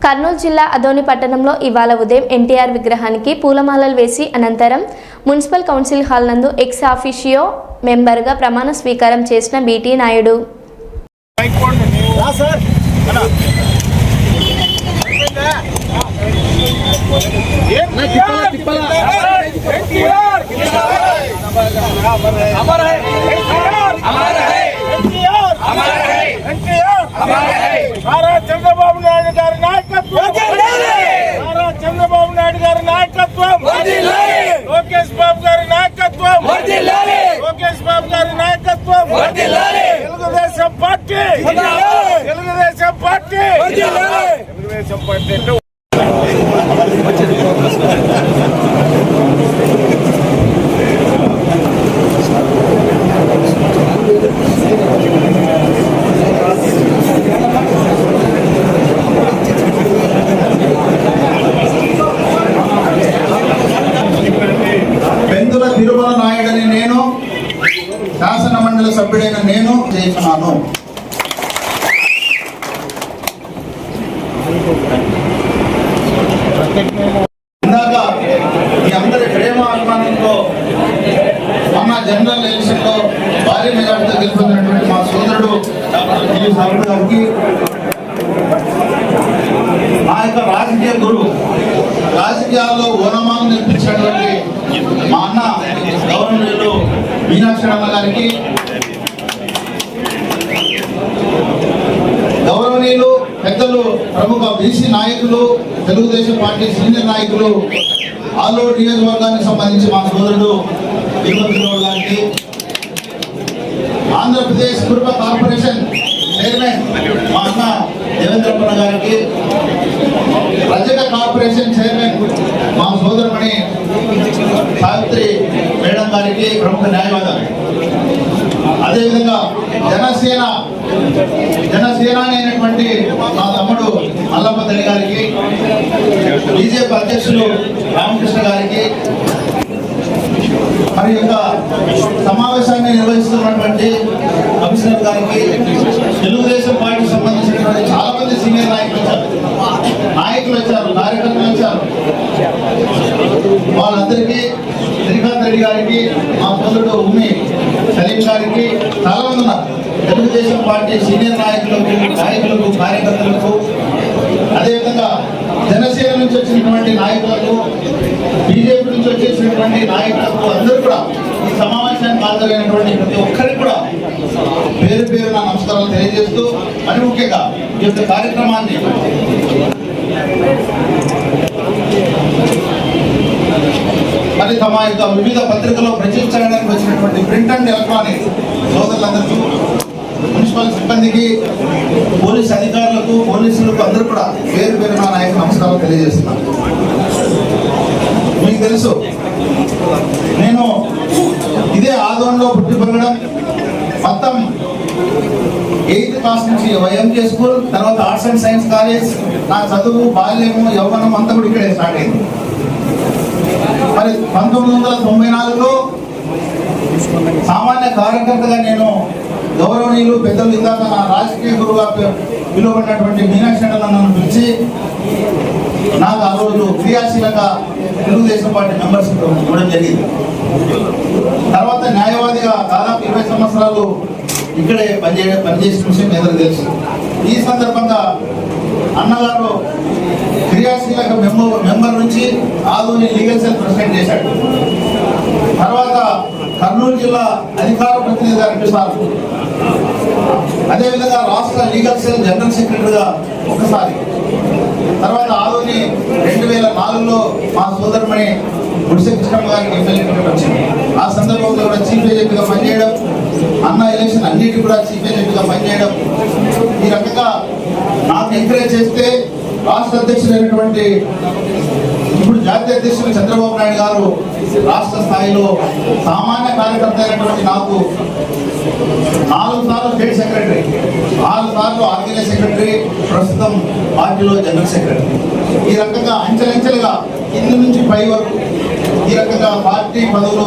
కర్నూలు జిల్లా అదోని పట్టణంలో ఇవాళ ఉదయం ఎన్టీఆర్ విగ్రహానికి పూలమాలలు వేసి అనంతరం మున్సిపల్ కౌన్సిల్ హాల్ నందు ఎక్స్ ఆఫీషియో మెంబర్గా ప్రమాణ స్వీకారం చేసిన బీటీ నాయుడు. నాయకత్వం! లోకేష్ బాబు గారి నాయకత్వం! Telugu Desam party! Telugu Desam party! Telugu Desam party general ఎలక్షన్లో భారీ మెజార్టీతో గెలుపొందినటువంటి మా సోదరుడు డాక్టర్ జిల్లు గారికి మా యొక్క రాజకీయ గురువు రాజకీయాల్లో ఓనమాలు నేర్పించినటువంటి మా అన్న గవర్నర్లు మీనాక్షి గారికి గౌరవనీయులు పెద్దలు ప్రముఖ బీసీ నాయకులు తెలుగుదేశం పార్టీ సీనియర్ నాయకులు ఆలూరు నియోజకవర్గానికి సంబంధించి మా సోదరుడు తిరుపతి గారికి ఆంధ్రప్రదేశ్ కుటుంబ కార్పొరేషన్ చైర్మన్ మా అన్న దేవేంద్రప్ప గారికి రజక కార్పొరేషన్ చైర్మన్ మా సోదరుమణి సావిత్రి మేడం గారికి ప్రముఖ న్యాయవాదాలు. అదేవిధంగా జనసేన జనసేన అయినటువంటి మా తమ్ముడు మల్లమ్మతల్లి గారికి బీజేపీ అధ్యక్షులు రామకృష్ణ గారికి మరి యొక్క సమావేశాన్ని నిర్వహిస్తున్నటువంటి కమిషనర్ గారికి తెలుగుదేశం పార్టీ గారికి మా సోదరుడు ఉమ్మి సలీం గారికి చాలా మంది ఉన్నారు తెలుగుదేశం పార్టీ సీనియర్ నాయకులకు నాయకులకు కార్యకర్తలకు అదేవిధంగా జనసేన నుంచి వచ్చినటువంటి నాయకులకు బీజేపీ నుంచి వచ్చేసినటువంటి నాయకులకు అందరూ కూడా ఈ సమావేశానికి హాజరైనటువంటి ప్రతి ఒక్కరికి కూడా పేరు పేరు నా నమస్కారాలు తెలియజేస్తూ మరి ముఖ్యంగా ఈ యొక్క కార్యక్రమాన్ని మరి తమ యొక్క వివిధ పత్రికల్లో ప్రచురించడానికి వచ్చినటువంటి ప్రింట్ అండ్ ఎలక్ట్రానిక్ సోదరులందరికీ మున్సిపల్ సిబ్బందికి పోలీస్ అధికారులకు పోలీసులకు అందరూ కూడా పేరు పేరు నా నాయకు నమస్కారం తెలియజేస్తున్నాను మీకు తెలుసు నేను ఇదే ఆదోళనలో పుట్టి పెరగడం మొత్తం ఎయిత్ క్లాస్ నుంచి వైఎంకే స్కూల్ తర్వాత ఆర్ట్స్ అండ్ సైన్స్ కాలేజ్ నా చదువు బాల్యము యవ్వనం అంతా కూడా ఇక్కడే స్టార్ట్ అయింది. మరి పంతొమ్మిది వందల తొంభై నాలుగులో సామాన్య కార్యకర్తగా నేను గౌరవనీయులు పెద్దలు ఇందాక నా రాజకీయ గురువుగా పిలువబడినటువంటి మీనాక్షి నన్ను పిలిచి నాకు ఆ రోజు క్రియాశీలక తెలుగుదేశం పార్టీ మెంబర్షిప్ ఇవ్వడం జరిగింది. తర్వాత న్యాయవాదిగా దాదాపు ఇరవై సంవత్సరాలు ఇక్కడే పనిచేయ పనిచేసిన విషయం మీ తెలుసు. ఈ సందర్భంగా అన్నగారు క్రియాశీలక మెంబర్ మెంబర్ నుంచి ఆదోని లీగల్ సెల్ ప్రెసిడెంట్ చేశాడు. తర్వాత కర్నూలు జిల్లా అధికార ప్రతినిధిగా రెండుసార్లు అదేవిధంగా రాష్ట్ర లీగల్ సెల్ జనరల్ సెక్రటరీగా ఒకసారి. తర్వాత ఆదోని రెండు వేల నాలుగులో మా సోదరుమణి గుడిసె కృష్ణమ్మ గారికి ఎమ్మెల్యే వచ్చింది. ఆ సందర్భంలో కూడా చీఫ్ ఏజెంట్గా పనిచేయడం అన్న ఎలక్షన్ అన్నిటి కూడా చీఫ్ ఏజెంట్గా పనిచేయడం ఈ రకంగా నాకు ఎంకరేజ్ చేస్తే రాష్ట్ర అధ్యక్షుడైనటువంటి ఇప్పుడు జాతీయ అధ్యక్షుడు చంద్రబాబు నాయుడు గారు రాష్ట్ర స్థాయిలో సామాన్య కార్యకర్త అయినటువంటి నాకు నాలుగు సార్లు స్టేట్ సెక్రటరీ నాలుగు సార్లు ఆర్గనైజ్ సెక్రటరీ ప్రస్తుతం పార్టీలో జనరల్ సెక్రటరీ. ఈ రకంగా అంచెలంచెలుగా కింది నుంచి పై వరకు ఈ రకంగా పార్టీ పదవులు